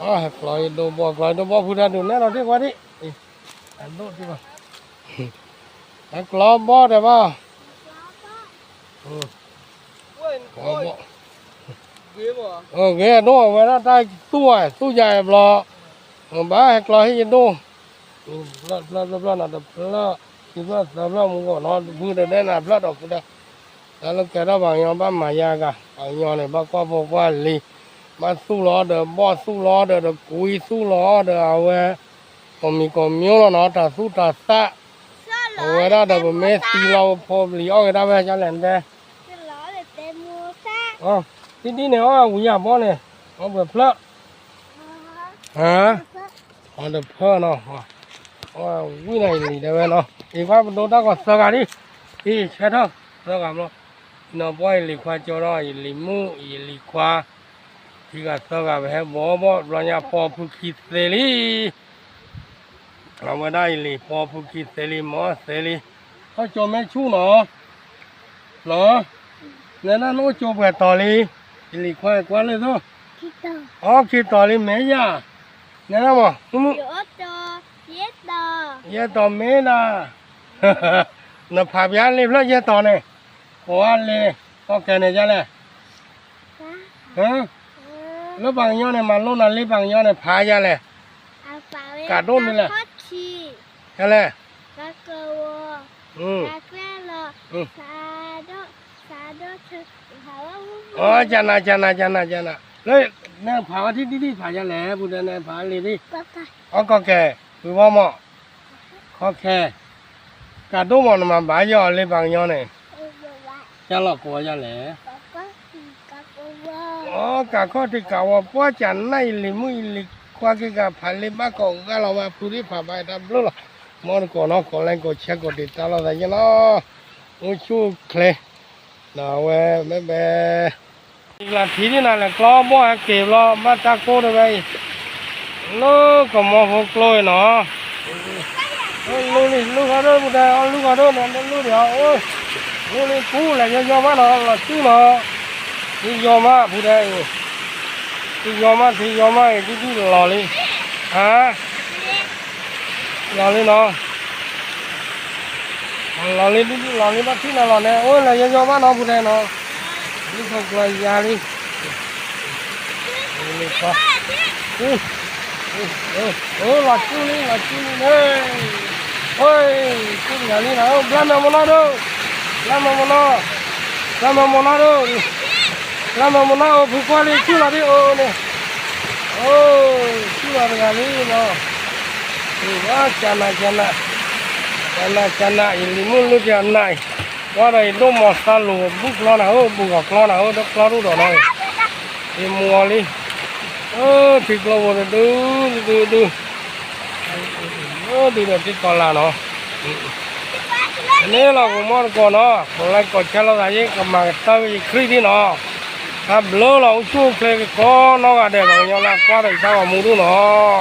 อ๋อปล่อยดูบ่ปล่อยดูบ่พูดดูแน่เราดีกว่าดิอันดูดีกว่าอันกลอมบ่ได้บ่อืม Ôi, กลอม ôi, บ่ ghê mà. เออเงี้ยดูไว้แล้วได้ตัวตู้ใหญ่บลอเออบ้าให้กลอยให้ยินดูบลอบลอบลอบลอบนะบลอคิดว่าบลอบลอบมึงก็นอนพูดได้นะบลอดอกกูได้แล้วแกเราบางยอบ้ามายากะบางยอเนี่ยบ้าก็บอกว่าลี ma su lo de bo su lo de de kui su lo de a we ko mi ko myo lo no ta su ta sa a we da de ko me si lo po li o da we cha len de lo de te mu sa o ti ti ne o wi ya bo ne o be pla ha o de pha no o wi này ni de we no e ba do da ko sa ga ni e che tho sa ga mo nó boy li khoa cho đó li mu li khoa ที่นี่เนี่ยว่าหุ่ยาบ่เนี่ยเอาเบิดเพลาะฮะอ๋อเดี๋ยวเพิ่นเนาะว่าวิ่งไหนนี่เดี๋ยวเนาะอีกว่ามันโดนตาก็สกัดดิอีเช็ดเถอะสกัดมั้งน้องบอยลีควาจอร์อีลีมูอีลีควาที่ก็สกัดไปให้บ่บ่รอนยาพอผู้คิดเสรีเราไม่ได้ลีพอผู้คิดเสรีหมอเสรีเขาจมไม่ชู้เนาะเหรอเนี่ยนั่นโอ้จมแบบต่อลีลีควากว่าเลยเนาะ Khi tờ อ๋อคิดต่อลีแม่ย่าเนี่ยนะมั้ง Giữa cho Yes tờ ยะต่อเมนานภาพยานเลยเพราะยะต่อเนี่ยขออันเลยก็แกเนี่ยจะเลย Cá ฮะ Ừ แล้วบางย้อนเนี่ยมันลุ้นอะไรบางย้อนเนี่ยพายะเลย À phải Cả đôn đây này. Phát chi จะเลย Cá cơ vô อืม Cá quê lờ Ừ. Xà đô Xà đô chư Hả lắm อ๋อจันนะจันนะจันนะจันนะเลยเนี่ยผาที่ที่ที่ผายะแหล่บุญเนี่ยผาเลยดิ Có cả อ๋อก็แกคือว่าหมอขอแค่กระดูกมันมาบายอเลยบางย้อนเนี่ย Ừ rồi lại จะหลอกกลัวยะแหล่ Có có gì Cá cơ vô อ๋อกะข้อที่กล่าวว่าป้าจันในลิมุลิควากิกะพันลิมากองก็เรามาพูดิผ่าไปทำรู้หรอมอนก่อนเนาะก่อนแรงก็เช็คก็ติดตามเราได้ยังเนาะมูชูเคลนาเว้แม่แม่อีกหละทีนี้นั่นแหละกล้อบ่ให้เก็บล้อมาตะโกนไปโลก็มองพวกลอยเนาะลูกนี่ลูกเขาด้วยบุตรเอาลูกเขาด้วยนั่นลูกเดียวโอ้ยลูกนี่กู้แหละยอมมาเนาะละจู้เนาะ ဒီယောမဘုရားရေဒီယောမဒီယောမရေဒီဒီလော်လေးဟာလော်လေးနော်လော်လေးဒီဒီလော်လေးမထိနေလော်နဲ့အိုးလေယောမနော်ဘုရားနော်ဒီခေါက်ကလေးယာလေးဒီလေးပါဟိုးဟိုးလာချူလေးလာချူလေးနေโอ้ยกูညာလေးနော်ဘလမမနော်တော့ဘလမမနော်ဘလမမနော်တော့ လာမမနာဘူးကွာလေးကျူလာပြီအိုးနေအိုးကျူလာတယ်ကလေးနော်ဒီကကျန်နာကျန်နာကျန်နာကျန်နာအင်းလီမလို့ကြနိုင်ဘာလဲတော့မဆာလို့ဘူးကလာနာဟုတ်ဘူးကကလာနာဟုတ်တော့ကလာလို့တော့နော်ဒီမွာလေးအိုးဒီကလာဝရဒူဒူဒူအိုးဒီတော့ဒီကလာနော်นี่เราก็มอดก่อนเนาะคนแรกก็เช่าเราได้ก็มาตั้งคลิปนี่เนาะ ครับเล่าเราชูเคลก็นอกอาเดนเราเนี่ยละกว่าแต่ชาวมูดูเนาะ